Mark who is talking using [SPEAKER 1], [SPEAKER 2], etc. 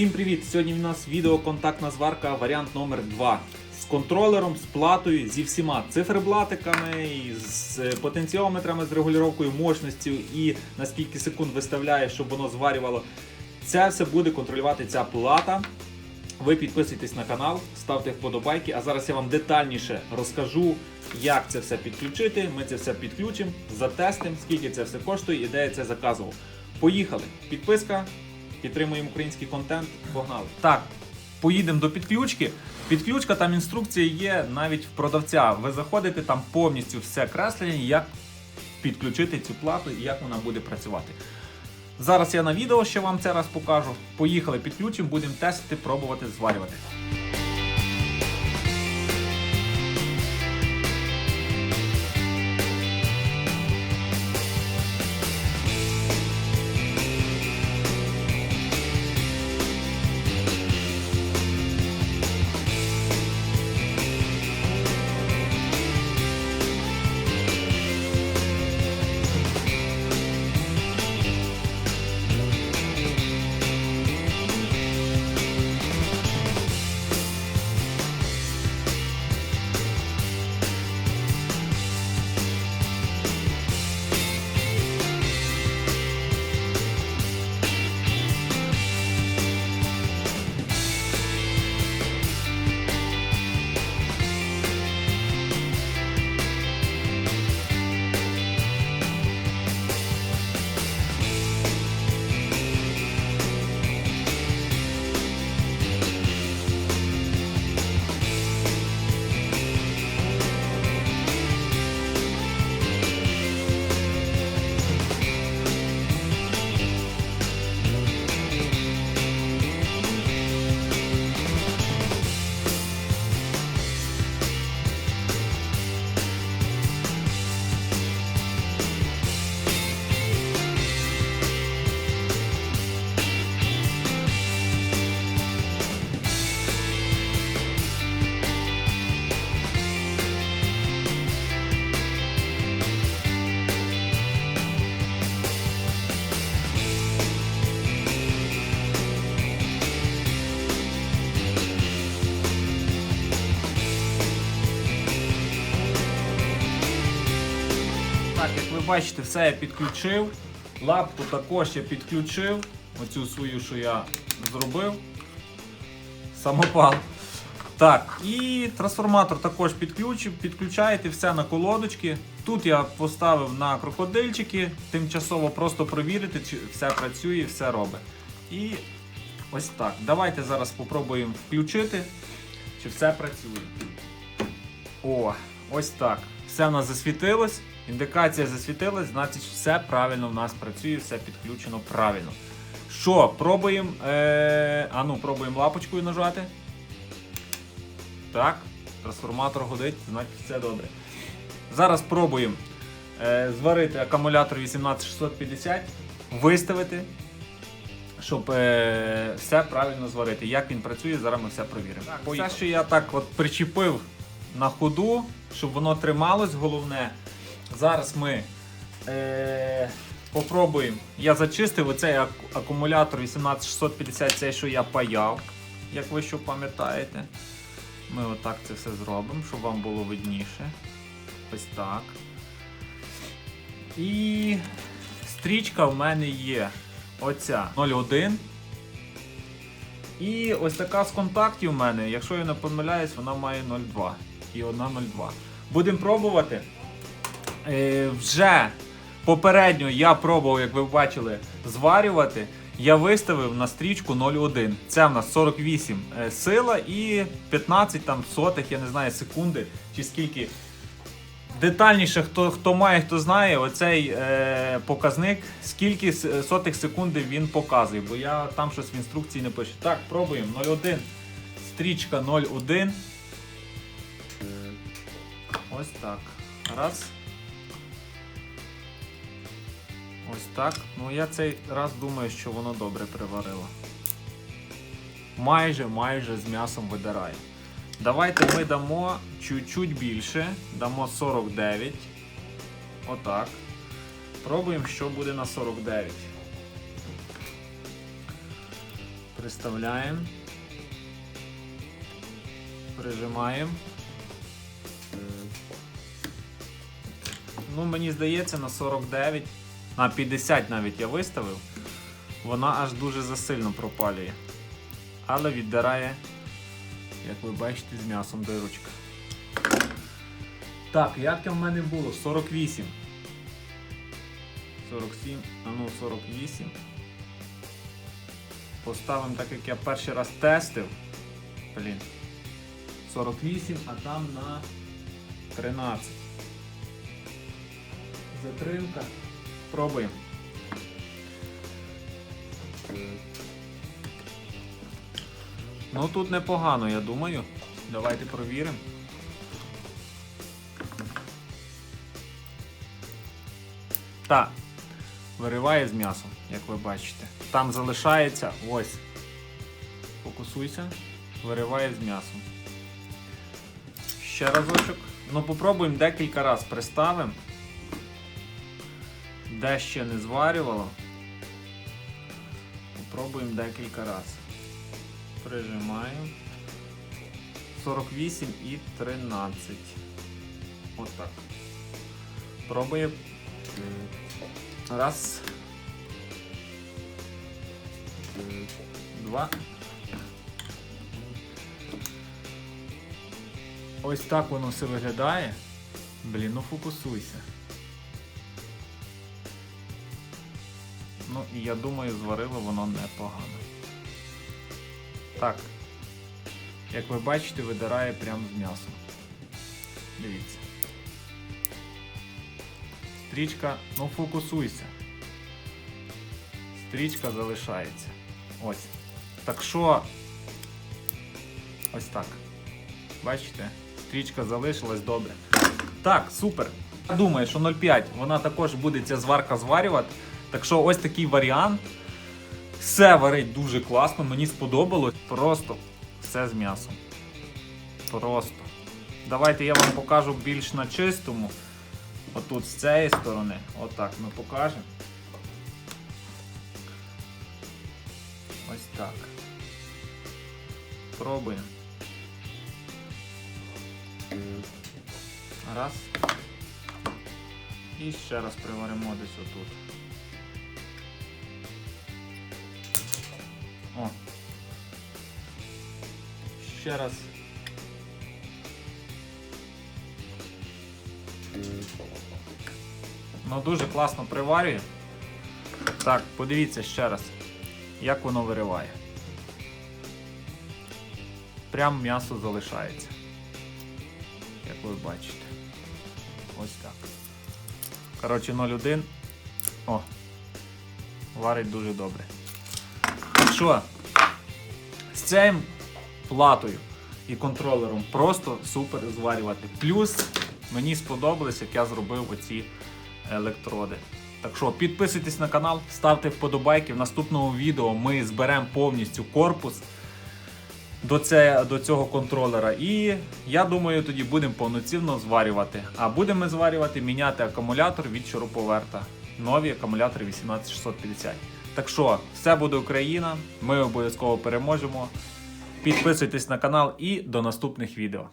[SPEAKER 1] Всім привіт! Сьогодні в нас відеоконтактна зварка варіант номер 2 з контролером, з платою, зі всіма циферблатиками, з е, потенціометрами, з регулювання мощності і на скільки секунд виставляє, щоб воно зварювало. Це все буде контролювати ця плата. Ви підписуйтесь на канал, ставте вподобайки. А зараз я вам детальніше розкажу, як це все підключити. Ми це все підключимо, затестимо, скільки це все коштує і де я це заказував. Поїхали! Підписка, підтримуємо український контент. Погнали! Так, поїдемо до підключки. Підключка, там інструкція є навіть в продавця. Ви заходите там повністю все креслення, як підключити цю плату і як вона буде працювати. Зараз я на відео ще вам це раз покажу. Поїхали, підключимо, будемо тестити, пробувати зварювати. Бачите, все я підключив. Лапку також я підключив. Оцю свою, що я зробив. Самопал. Так, і трансформатор також підключив, підключаєте все на колодочки. Тут я поставив на крокодильчики, тимчасово просто провірити, чи все працює, все робить. І ось так. Давайте зараз спробуємо включити, чи все працює. О, ось так. Все в нас засвітилось. Індикація засвітилась, значить все правильно в нас працює, все підключено правильно. Що, пробуємо. Е... А ну, пробуємо лапочкою нажати. Так, трансформатор годить, значить все добре. Зараз пробуємо е... зварити акумулятор 18650, виставити, щоб е... все правильно зварити. Як він працює, зараз ми все провіримо. Так, все, що я так от причепив на ходу, щоб воно трималось, головне. Зараз ми е, попробуємо. Я зачистив оцей акумулятор 18650, цей, що я паяв, як ви що пам'ятаєте. Ми отак це все зробимо, щоб вам було видніше. Ось так. І стрічка в мене є оця 01. І ось така з контактів в мене, якщо я не помиляюсь, вона має 0,2 і одна 0,2. Будемо пробувати. Е, вже попередньо я пробував, як ви бачили, зварювати. Я виставив на стрічку 0,1. Це в нас 48 е, сила і 15 там сотих, я не знаю, секунди чи скільки. Детальніше, хто, хто має, хто знає, оцей е, показник, скільки сотих секунди він показує, бо я там щось в інструкції не пише. Так, пробуємо 0,1. Стрічка 0,1. Ось так. Раз. Ось так. Ну я цей раз думаю, що воно добре приварило. Майже, майже з м'ясом видирає. Давайте ми дамо чуть-чуть більше. Дамо 49. Отак. Пробуємо, що буде на 49. Приставляємо. Прижимаємо. Ну, мені здається, на 49, на 50 навіть я виставив. Вона аж дуже засильно пропалює. Але віддирає, як ви бачите, з м'ясом дирочка. Так, як там в мене було? 48. 47, а ну 48. Поставимо так, як я перший раз тестив. Блін. 48, а там на 13. Затримка. Пробуємо. Ну тут непогано, я думаю. Давайте провіримо. Так, вириває з м'ясом, як ви бачите. Там залишається ось. Фокусуйся, вириває з м'ясом. Ще разочок. Ну, попробуємо декілька разів приставимо. Де ще не зварювало. Попробуємо декілька разів. Прижимаємо. 48 і 13. Отак. Пробуємо. Раз. Два. Ось так воно все виглядає. Блін, ну фокусуйся. Ну і я думаю, зварило воно непогано. Так. Як ви бачите, видирає прямо з м'ясом. Дивіться. Стрічка, ну фокусуйся. Стрічка залишається. Ось. Так що. Ось так. Бачите? Стрічка залишилась добре. Так, супер. Я думаю, що 0,5 вона також буде ця зварка зварювати. Так що ось такий варіант. Все варить дуже класно, мені сподобалось. Просто все з м'ясом. Просто. Давайте я вам покажу більш на чистому. Отут з цієї сторони. Отак ми покажемо. Ось так. Пробуємо. Раз. І ще раз приваримо десь отут. О. Ще раз. Ну дуже класно приварює. Так, подивіться ще раз, як воно вириває. Прям м'ясо залишається. Як ви бачите. Ось так. Коротше, 0,1. О. Варить дуже добре. Що? З цим платою і контролером просто супер зварювати. Плюс мені сподобалось, як я зробив оці електроди. Так що підписуйтесь на канал, ставте вподобайки. В наступному відео ми зберемо повністю корпус до, це, до цього контролера. І я думаю, тоді будемо повноцінно зварювати. А будемо зварювати, міняти акумулятор від шуруповерта. Нові акумулятори 18650. Так що, все буде Україна. Ми обов'язково переможемо. Підписуйтесь на канал і до наступних відео.